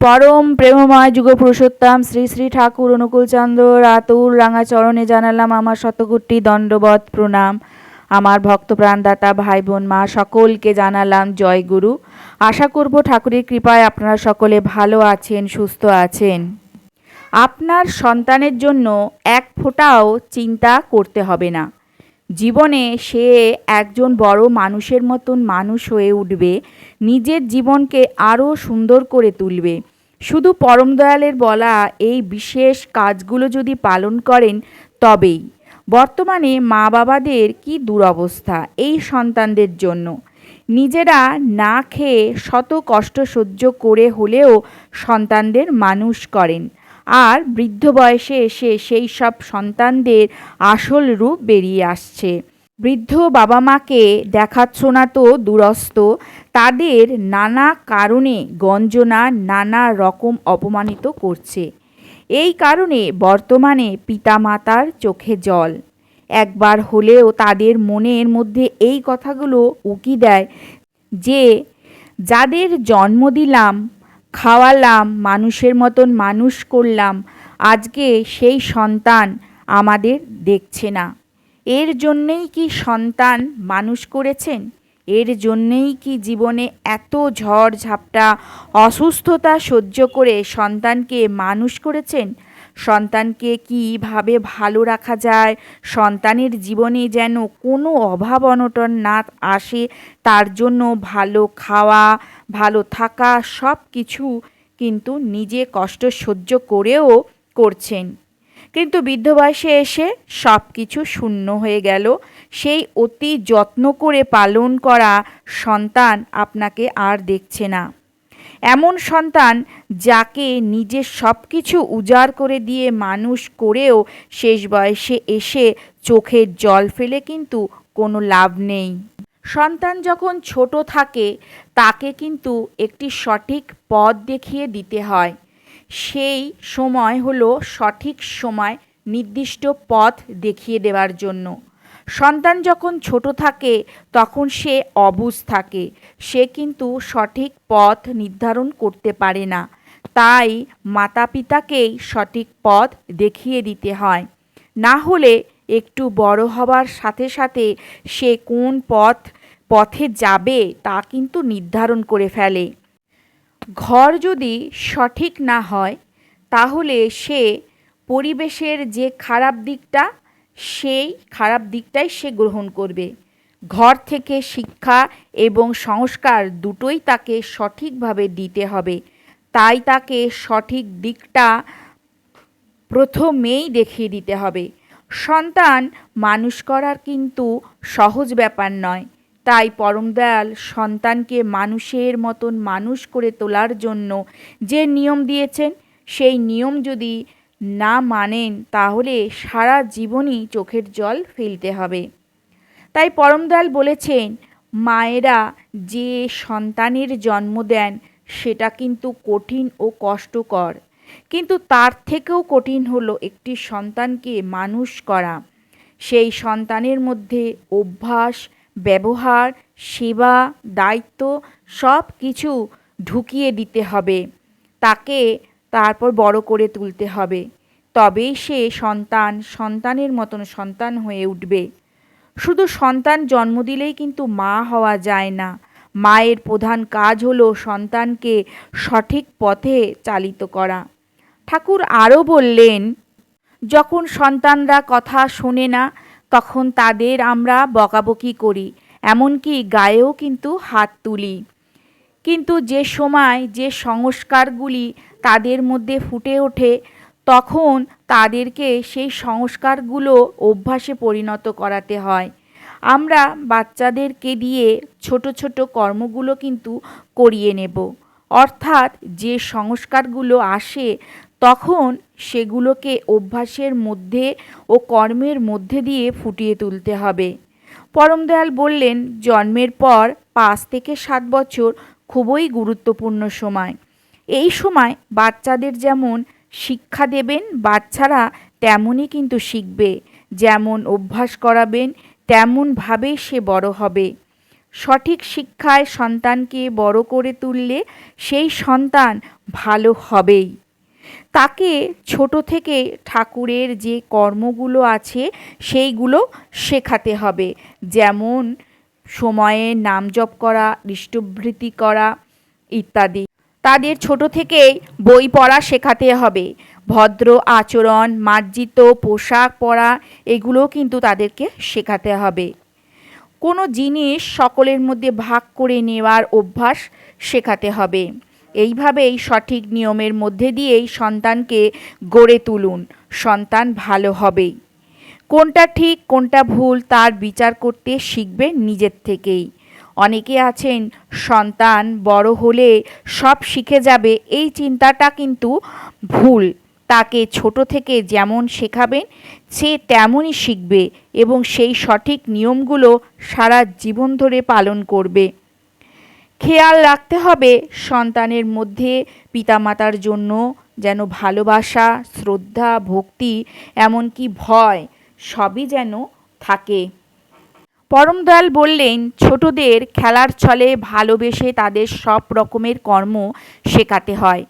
পরম প্রেমময় যুগ পুরুষোত্তম শ্রী শ্রী ঠাকুর অনুকূলচন্দ্র রাতুর রাঙা চরণে জানালাম আমার শতকোটি দণ্ডবত প্রণাম। আমার ভক্ত প্রাণদাতা ভাই বোন মা সকলকে জানালাম জয় গুরু। আশা করব ঠাকুরের কৃপায় আপনারা সকলে ভালো আছেন, সুস্থ আছেন। আপনার সন্তানের জন্য এক ফোঁটাও চিন্তা করতে হবে না। জীবনে সে একজন বড় মানুষের মতন মানুষ হয়ে উঠবে, নিজের জীবনকে আরও সুন্দর করে তুলবে। শুধু পরম দয়ালের বলা এই বিশেষ কাজগুলো যদি পালন করেন তবেই। বর্তমানে মা বাবাদের কি দুরবস্থা এই সন্তানদের জন্য। নিজেরা না খেয়ে শত কষ্ট সহ্য করে হলেও সন্তানদের মানুষ করেন। আর বৃদ্ধ বয়সে এসে সেই সব সন্তানদের আসল রূপ বেরিয়ে আসছে। বৃদ্ধ বাবা মাকে দেখাচ্ছনা তো দূরস্থ তাদের নানা কারণে গঞ্জনা নানা রকম অপমানিত করছে। এই কারণে বর্তমানে পিতামাতার চোখে জল। একবার হলেও তাদের মনের মধ্যে এই কথাগুলো উকি দেয় যে, যাদের জন্ম দিলাম, খাওয়ালাম, মানুষের মতন মানুষ করলাম, আজকে সেই সন্তান আমাদের দেখছে না। এর জন্যেই কি সন্তান মানুষ করেছেন? এর জন্যেই কি জীবনে এত ঝড় ঝাপটা, অসুস্থতা সহ্য করে সন্তানকে মানুষ করেছেন? সন্তানকে কীভাবে ভালো রাখা যায়? সন্তানের জীবনে যেন কোনো অভাব অনটন না আসে, তার জন্য ভালো খাওয়া, ভালো থাকা সব কিছু কিন্তু নিজে কষ্ট সহ্য করেও করছেন। কিন্তু বৃদ্ধ বয়সে এসে সব কিছু শূন্য হয়ে গেল। সেই অতি যত্ন করে পালন করা সন্তান আপনাকে আর দেখছে না। এমন সন্তান যাকে নিজের সব কিছু উজাড় করে দিয়ে মানুষ করেও শেষ বয়সে এসে চোখের জল ফেলে কিন্তু কোনো লাভ নেই। সন্তান যখন ছোট থাকে, তাকে কিন্তু একটি সঠিক পথ দেখিয়ে দিতে হয়। সেই সময় হলো সঠিক সময় নির্দিষ্ট পথ দেখিয়ে দেওয়ার জন্য। সন্তান যখন ছোট থাকে, তখন সে অবুজ থাকে। সে কিন্তু সঠিক পথ নির্ধারণ করতে পারে না। তাই মাতা পিতাকেই সঠিক পথ দেখিয়ে দিতে হয়। না হলে একটু বড় হবার সাথে সাথে সে কোন পথ, পথে যাবে তা কিন্তু নির্ধারণ করে ফেলে। ঘর যদি সঠিক না হয়, তাহলে সে পরিবেশের যে খারাপ দিকটা, সেই খারাপ দিকটাই সে গ্রহণ করবে। ঘর থেকে শিক্ষা এবং সংস্কার দুটোই তাকে সঠিকভাবে দিতে হবে। তাই তাকে সঠিক দিকটা প্রথমেই দেখিয়ে দিতে হবে। সন্তান মানুষ করার কিন্তু সহজ ব্যাপার নয়। তাই পরম দয়াল সন্তানকে মানুষের মতন মানুষ করে তোলার জন্য যে নিয়ম দিয়েছেন, সেই নিয়ম যদি না মানেন, তাহলে সারা জীবনই চোখের জল ফেলতে হবে। তাই পরম দয়াল বলেছেন, মায়েরা যে সন্তানের জন্ম দেন, সেটা কিন্তু কঠিন ও কষ্টকর। কিন্তু তার থেকেও কঠিন হলো একটি সন্তানকে মানুষ করা। সেই সন্তানের মধ্যে অভ্যাস ব্যবহার, সেবা, দায়িত্ব সব কিছু ঢুকিয়ে দিতে হবে। তাকে তারপর বড় করে তুলতে হবে। তবেই সে সন্তান সন্তানের মতন সন্তান হয়ে উঠবে। শুধু সন্তান জন্ম দিলেই কিন্তু মা হওয়া যায় না। মায়ের প্রধান কাজ হলো সন্তানকে সঠিক পথে চালিত করা। ঠাকুর আরও বললেন, যখন সন্তানরা কথা শোনে না তখন তাদের আমরা বকাবকি করি, এমনকি গায়েও কিন্তু হাত তুলি। কিন্তু যে সময় যে সংস্কারগুলি তাদের মধ্যে ফুটে ওঠে, তখন তাদেরকে সেই সংস্কারগুলো অভ্যাসে পরিণত করাতে হয়। আমরা বাচ্চাদেরকে দিয়ে ছোট ছোট কর্মগুলো কিন্তু করিয়ে নেব। অর্থাৎ যে সংস্কারগুলো আসে তখন সেগুলোকে অভ্যাসের মধ্যে ও কর্মের মধ্যে দিয়ে ফুটিয়ে তুলতে হবে। পরম দয়াল বললেন, জন্মের পর পাঁচ থেকে সাত বছর খুবই গুরুত্বপূর্ণ সময়। এই সময় বাচ্চাদের যেমন শিক্ষা দেবেন, বাচ্চারা তেমনই কিন্তু শিখবে। যেমন অভ্যাস করাবেন, তেমনভাবেই সে বড় হবে। সঠিক শিক্ষায় সন্তানকে বড় করে তুললে সেই সন্তান ভালো হবেই। তাকে ছোট থেকে ঠাকুরের যে কর্মগুলো আছে, সেইগুলো শেখাতে হবে। যেমন সময়ে নাম জপ করা দৃষ্টভৃতি করা ইত্যাদি। তাদের ছোট থেকেই বই পড়া শেখাতে হবে। ভদ্র আচরণ, মার্জিত পোশাক পরা, এগুলোও কিন্তু তাদেরকে শেখাতে হবে। কোনো জিনিস সকলের মধ্যে ভাগ করে নেওয়ার অভ্যাস শেখাতে হবে। এইভাবেই সঠিক নিয়মের মধ্যে দিয়েই সন্তানকে গড়ে তুলুন। সন্তান ভালো হবেই। কোনটা ঠিক, কোনটা ভুল তার বিচার করতে শিখবে নিজের থেকেই। অনেকে আছেন, সন্তান বড় হলে সব শিখে যাবে, এই চিন্তাটা কিন্তু ভুল। তাকে ছোট থেকে যেমন শেখাবেন, সে তেমনই শিখবে এবং সেই সঠিক নিয়মগুলো সারা জীবন ধরে পালন করবে। খেয়াল রাখতে হবে সন্তানের মধ্যে পিতামাতার জন্য যেন ভালোবাসা, শ্রদ্ধা, ভক্তি, এমনকি ভয় সবই যেন থাকে। পরম দয়াল বললেন, ছোটদের খেলার ছলে ভালোবেসে তাদের সব রকমের কর্ম শেখাতে হয়।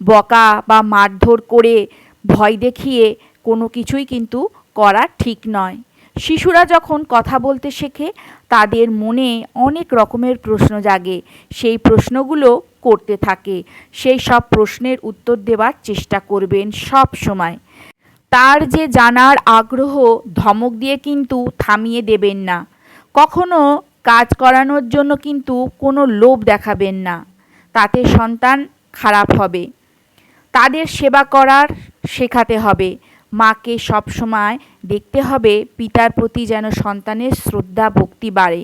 বকা বা মারধর করে ভয় দেখিয়ে কোনো কিছুই কিন্তু করা ঠিক নয়। শিশুরা যখন কথা বলতে শেখে, তাদের মনে অনেক রকমের প্রশ্ন জাগে। সেই প্রশ্নগুলো করতে থাকে। সেই সব প্রশ্নের উত্তর দেওয়ার চেষ্টা করবেন সব সময়। তার যে জানার আগ্রহ ধমক দিয়ে কিন্তু থামিয়ে দেবেন না। কখনো কাজ করানোর জন্য কিন্তু কোনো লোভ দেখাবেন না। তাতে সন্তান খারাপ হবে। তাদের সেবা করার শেখাতে হবে। মাকে সবসময় দেখতে হবে পিতার প্রতি যেন সন্তানের শ্রদ্ধা, ভক্তি বাড়ে।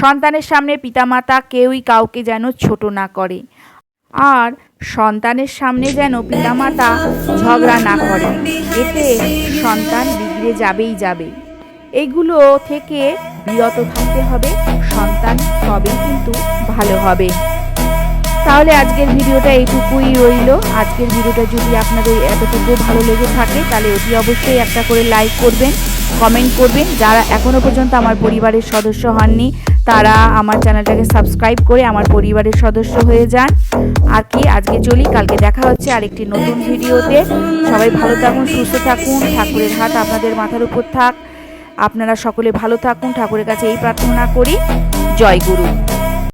সন্তানের সামনে পিতামাতা কেউই কাউকে যেন ছোট না করে। আর সন্তানের সামনে যেন পিতামাতা ঝগড়া না করে, এতে সন্তান বিগড়ে যাবেই যাবে। এইগুলো থেকে বিরত থাকতে হবে, সন্তান তবেই কিন্তু ভালো হবে। তাহলে আজকের ভিডিওটা এইটুকুই রইল। আজকের ভিডিওটা যদি আপনাদের এতটুকু ভালো লেগে থাকে, তাহলে অতি অবশ্যই একটা করে লাইক করবেন কমেন্ট করবেন। যারা এখনও পর্যন্ত আমার পরিবারের সদস্য হননি, তারা আমার চ্যানেলটাকে সাবস্ক্রাইব করে আমার পরিবারের সদস্য হয়ে যান। আর কি, আজকে চলি, কালকে দেখা হচ্ছে আরেকটি নতুন ভিডিওতে। সবাই ভালো থাকুন, সুস্থ থাকুন, ঠাকুরের হাত আপনাদের মাথার উপর থাক। আপনারা সকলে ভালো থাকুন, ঠাকুরের কাছে এই প্রার্থনা করি। জয় গুরু।